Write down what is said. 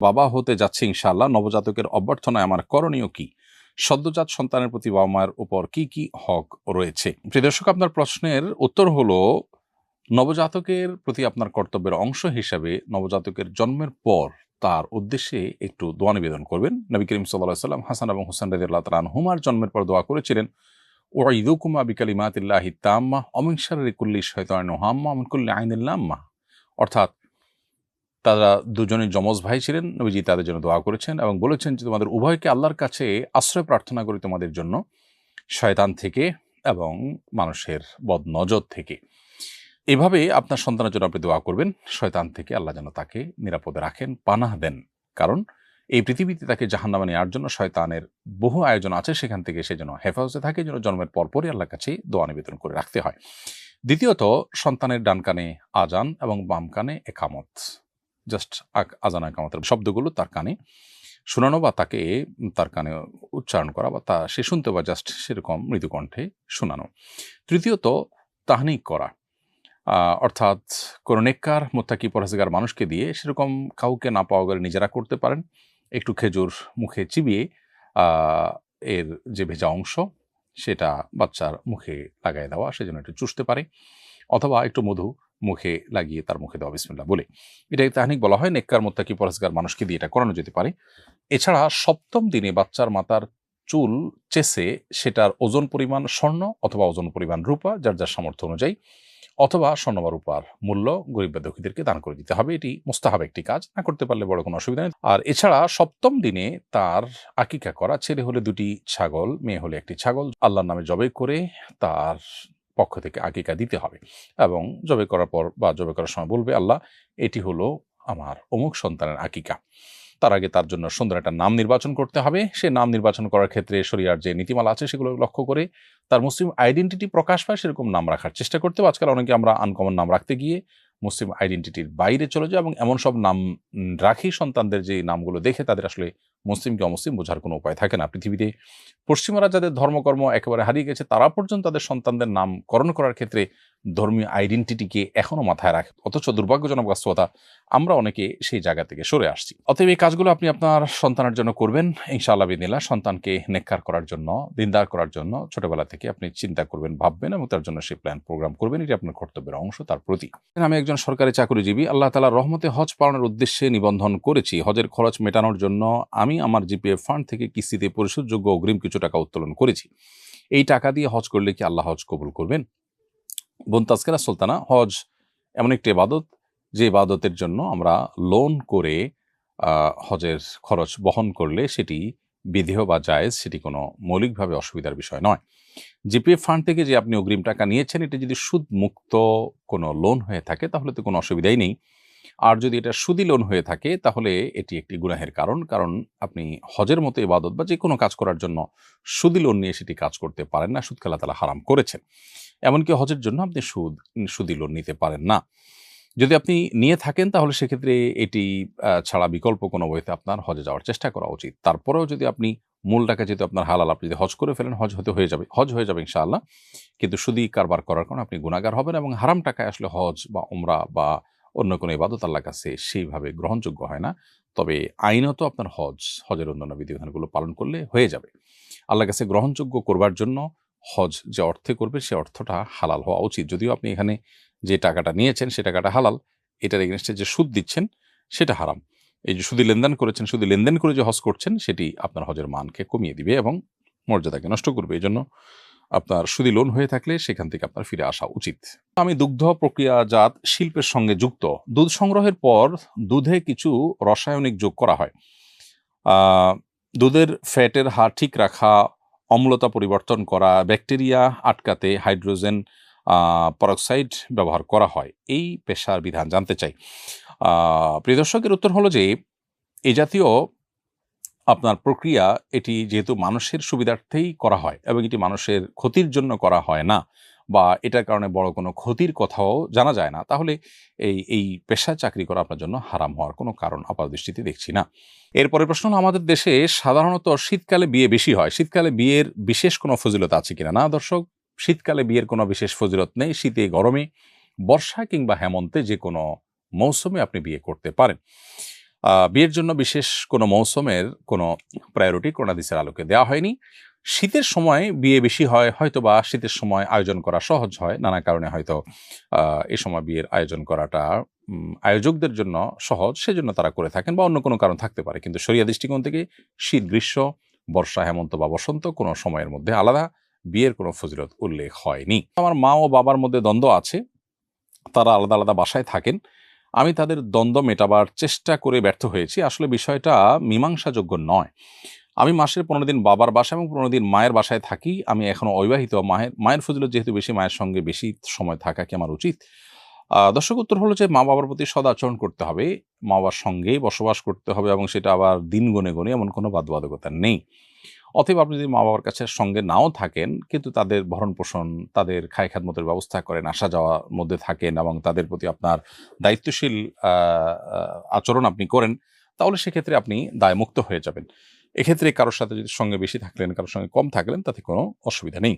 বাবা হতে যাচ্ছে ইনশাআল্লাহ। নবজাতকের অভ্যর্থনায় আমার করণীয় কি? সদ্যজাত সন্তানের প্রতি বাবা মায়ের উপর কি কি হক রয়েছে? দর্শক, আপনার প্রশ্নের উত্তর হলো, নবজাতকের প্রতি আপনার কর্তব্যের অংশ হিসাবে নবজাতকের জন্মের পর তার উদ্দেশ্যে একটু দোয়া নিবেদন করবেন। নবী করিম সাল্লাম হাসান এবং হোসেন রাজি আল্লাহ তালান হুমার জন্মের পর দোয়া করেছিলেন ওয়াইদুকুমা বিকালিমাতিল্লাহি তাম্মা অমিংসারি কুল্লি শয়তান হাম্মা অমিনকুল্লি আইনিল্লাম্মা অর্থাৎ তারা দুজনে যমজ ভাই ছিলেন। নবীজি তাদের জন্য দোয়া করেছেন এবং বলেছেন যে, তোমাদের উভয়কে আল্লাহর কাছে আশ্রয় প্রার্থনা করি তোমাদের জন্য, শয়তান থেকে এবং মানুষের বদ নজর থেকে। এভাবে আপনার সন্তানের জন্য আপনি দোয়া করবেন। শয়তান থেকে আল্লাহ যেন তাকে নিরাপদে রাখেন, পানাহ দেন। কারণ এই পৃথিবীতে তাকে জাহান্নামে নেওয়ার জন্য শয়তানের বহু আয়োজন আছে। সেখান থেকে সে যেন হেফাজতে থাকে, যেন জন্মের পরপরই আল্লাহর কাছে দোয়া নিবেদন করে রাখতে হয়। দ্বিতীয়ত, সন্তানের ডান কানে আজান এবং বাম কানে একামত। জাস্ট আজান একামতের শব্দগুলো তার কানে শোনানো বা তাকে তার কানে উচ্চারণ করা বা তা সে শুনতে বা জাস্ট সেরকম মৃদুকণ্ঠে শোনানো। তৃতীয়ত, তাহনিক করা। অর্থাৎ কোনো নেককার, মোত্তাকি, পরহেজগার মানুষকে দিয়ে সেরকম কাউকে না পাওয়া গেলে নিজেরা করতে পারেন। একটু খেজুর মুখে চিবিয়ে এর যে ভেজা অংশ, সেটা বাচ্চার মুখে লাগাই দেওয়া, সেজন্য একটু চুষতে পারে। অথবা একটু মধু মুখে লাগিয়ে তার মুখে দেওয়া বিসমিল্লা বলে। এটাকে তাহানিক বলা হয় নেককার মোত্তাকি পরহেজগার মানুষকে দিয়ে এটা করানো যেতে পারে। এছাড়া সপ্তম দিনে বাচ্চার মাতার চুল চেসে সেটার ওজন পরিমাণ স্বর্ণ অথবা ওজন পরিমাণ রূপা, যার যার সামর্থ্য অনুযায়ী, অথবা স্বর্ণ বা রূপার মূল্য গরিব বা দুঃখীদেরকে দান করে দিতে হবে। এটি মোস্তাহাব একটি কাজ, না করতে পারলে বড় কোনো অসুবিধা নেই। আর এছাড়া সপ্তম দিনে তার আকিকা করা, ছেলে হলে দুটি ছাগল, মেয়ে হলে একটি ছাগল, আল্লাহর নামে জবে করে তার পক্ষ থেকে আকিকা দিতে হবে। এবং জবে করার পর বা জবে করার সময় বলবে, আল্লাহ, এটি হলো আমার অমুক সন্তানের আকিকা তার আগে তার জন্য সুন্দর একটা নাম নির্বাচন করতে হবে। সে নাম নির্বাচন করার ক্ষেত্রে শরিয়ার যে নীতিমালা আছে সেগুলো লক্ষ্য করে তার মুসলিম আইডেন্টিটি প্রকাশ পায়, সেরকম নাম রাখার চেষ্টা করতে আজকাল অনেকে আমরা আনকমন নাম রাখতে গিয়ে মুসলিম আইডেন্টিটির বাইরে চলে যায় এবং এমন সব নাম রাখি সন্তানদের যে নামগুলো দেখে তাদের আসলে মুসলিম কি অমুসলিম বোঝার কোনো উপায় থাকে না। পৃথিবীতে পশ্চিমারা যাদের ধর্মকর্ম একেবারে হারিয়ে গেছে, তারা পর্যন্ত তাদের সন্তানদের নামকরণ করার ক্ষেত্রে ধর্মীয় আইডেন্টিটিকে এখনও মাথায় রাখে, অথচ দুর্ভাগ্যজনক বাস্তবতা আমরা অনেকে সেই জায়গা থেকে সরে আসছি। অতএব এই কাজগুলো আপনি আপনার সন্তানের জন্য করবেন, ইনশাআল্লাহ বিদিল্লা সন্তানকে নেককার করার জন্য, দিনদার করার জন্য ছোটবেলা থেকে আপনি চিন্তা করবেন, ভাববেন এবং তার জন্য সেই প্ল্যান প্রোগ্রাম করবেন। এটি আপনার কর্তব্যের অংশ, তার প্রতি আমি একজন সরকারি চাকরিজীবী, আল্লাহ তালা রহমতে হজ পালনের উদ্দেশ্যে নিবন্ধন করেছি। হজের খরচ মেটানোর জন্য আমি আমার জিপিএফ ফান্ড থেকে কিস্তিতে পরিশোধযোগ্য অগ্রিম কিছু টাকা উত্তোলন করেছি। এই টাকা দিয়ে হজ করলে কি আল্লাহ হজ কবুল করবেন? বোন তাস্কেরা সুলতানা হজ এমন একটি ইবাদত, যে ইবাদতের জন্য আমরা লোন করে হজের খরচ বহন করলে সেটি বিধেয় বা জায়েজ সেটি কোনো মৌলিকভাবে অসুবিধার বিষয় নয়। জিপিএফ ফান্ড থেকে যে আপনি অগ্রিম টাকা নিয়েছেন, এটি যদি সুদমুক্ত কোনো লোন হয়ে থাকে, তাহলে তো কোনো অসুবিধাই নেই। আর যদি এটা সুদি লোন হয়ে থাকে, তাহলে এটি একটি গুনাহের কারণ। কারণ আপনি হজের মতো ইবাদত বা যে কোনো কাজ করার জন্য সুদি লোন নিয়ে সেটি কাজ করতে পারেন না সুদ খেলা তালা হারাম করেছেন। এমনকি হজের জন্য আপনি সুদ সুদি লোন নিতে পারেন না। যদি আপনি নিয়ে থাকেন, তাহলে সেক্ষেত্রে এটি ছাড়া বিকল্প কোনো বইতে আপনার হজে যাওয়ার চেষ্টা করা উচিত। তারপরেও যদি আপনি মূল টাকা যেহেতু আপনার হালাল, আপনি যদি হজ করে ফেলেন, হজ হতে হয়ে যাবে, হজ হয়ে যাবে ইনশাআল্লাহ। কিন্তু সুদি কারবার করার কারণে আপনি গুণাগার হবেন এবং হারাম টাকায় আসলে হজ বা উমরা বা অন্য কোনো ইবাদত আল্লাহর কাছে সেইভাবে গ্রহণযোগ্য হয় না। তবে আইনত আপনার হজ, হজের অন্যান্য বিধিবিধানগুলো পালন করলে হয়ে যাবে। আল্লাহর কাছে গ্রহণযোগ্য করবার জন্য হজ যে অর্থে করবে, সে অর্থটা হালাল হওয়া উচিত। যদিও আপনি এখানে যে টাকাটা নিয়েছেন, সে টাকাটা হালাল, এটার এগেনস্টে যে সুদ দিচ্ছেন, সেটা হারাম। এই যে সুদি লেনদেন করেছেন শুধু লেনদেন করে যে হজ করছেন, সেটি আপনার হজের মানকে কমিয়ে দিবে এবং মর্যাদাকে নষ্ট করবে। এই জন্য আপনার সুদি লোন হয়ে থাকলে সেখান থেকে আপনার ফিরে আসা উচিত। আমি দুগ্ধ প্রক্রিয়াজাত শিল্পের সঙ্গে যুক্ত। দুধ সংগ্রহের পর দুধে কিছু রাসায়নিক যোগ করা হয়। দুধের ফ্যাটের হার ঠিক রাখা, অম্লতা পরিবর্তন করা, ব্যাকটেরিয়া আটকাতে হাইড্রোজেন পরক্সাইড ব্যবহার করা হয়। এই পেশার বিধান জানতে চাই। প্রিয় দর্শকের উত্তর হলো যে, এ জাতীয় আপনার প্রক্রিয়া, এটি যেহেতু মানুষের সুবিধার্থেই করা হয় এবং এটি মানুষের ক্ষতির জন্য করা হয় না বা এটার কারণে বড় কোনো ক্ষতির কথাও জানা যায় না, তাহলে এই এই পেশায় চাকরি করা আপনার জন্য হারাম হওয়ার কোনো কারণ আপাত দৃষ্টিতে দেখছি না। এরপরে প্রশ্ন হলো, আমাদের দেশে সাধারণত শীতকালে বিয়ে বেশি হয়, শীতকালে বিয়ের বিশেষ কোনো ফজিলত আছে কিনা? না, দর্শক, শীতকালে বিয়ের কোনো বিশেষ ফজিলত নেই, শীতে, গরমে, বর্ষা কিংবা হেমন্তে যে কোনো মৌসুমে আপনি বিয়ে করতে পারেন। বিয়ের জন্য বিশেষ কোনো মৌসুমের কোনো প্রায়োরিটি করোনাদিসের আলোকে দেওয়া হয়নি। শীতের সময় বিয়ে বেশি হয় হয়তো বা শীতের সময় আয়োজন করা সহজ হয়। নানা কারণে হয়তো এ সময় বিয়ের আয়োজন করাটা আয়োজকদের জন্য সহজ, সেজন্য তারা করে থাকেন বা অন্য কোনো কারণ থাকতে পারে। কিন্তু শরিয়া দৃষ্টিকোণ থেকে শীত, গ্রীষ্ম, বর্ষা, হেমন্ত বা বসন্ত কোনো সময়ের মধ্যে আলাদা বিয়ের কোনো ফজিলত উল্লেখ হয়নি। আমার মা ও বাবার মধ্যে দ্বন্দ্ব আছে। তারা আলাদা আলাদা বাসায় থাকেন। আমি তাদের দ্বন্দ্ব মেটাবার চেষ্টা করে ব্যর্থ হয়েছি। আসলে বিষয়টা মীমাংসাযোগ্য নয়। আমি মাসের পনেরো দিন বাবার বাসায় এবং পনেরো দিন মায়ের বাসায় থাকি। আমি এখনও অবিবাহিত। মায়ের মায়ের ফজিলত যেহেতু বেশি, মায়ের সঙ্গে বেশি সময় থাকা কি আমার উচিত? দর্শক, উত্তর হলো যে মা বাবার প্রতি সদাচরণ করতে হবে। মা বাবার সঙ্গেই বসবাস করতে হবে এবং সেটা আবার দিন গুনে গুনে এমন কোনো বাধ্যবাধকতা নেই। অতএব আপনি যদি মা বাবার কাছে সঙ্গে নাও থাকেন, কিন্তু তাদের ভরণ পোষণ তাদের খায় মতের ব্যবস্থা করেন, আসা যাওয়ার মধ্যে থাকেন এবং তাদের প্রতি আপনার দায়িত্বশীল আচরণ আপনি করেন, তাহলে সেক্ষেত্রে আপনি দায়মুক্ত হয়ে যাবেন। এক্ষেত্রে কারোর সাথে যদি সঙ্গে বেশি থাকলেন, কারোর সঙ্গে কম থাকলেন, তাতে কোনো অসুবিধা নেই।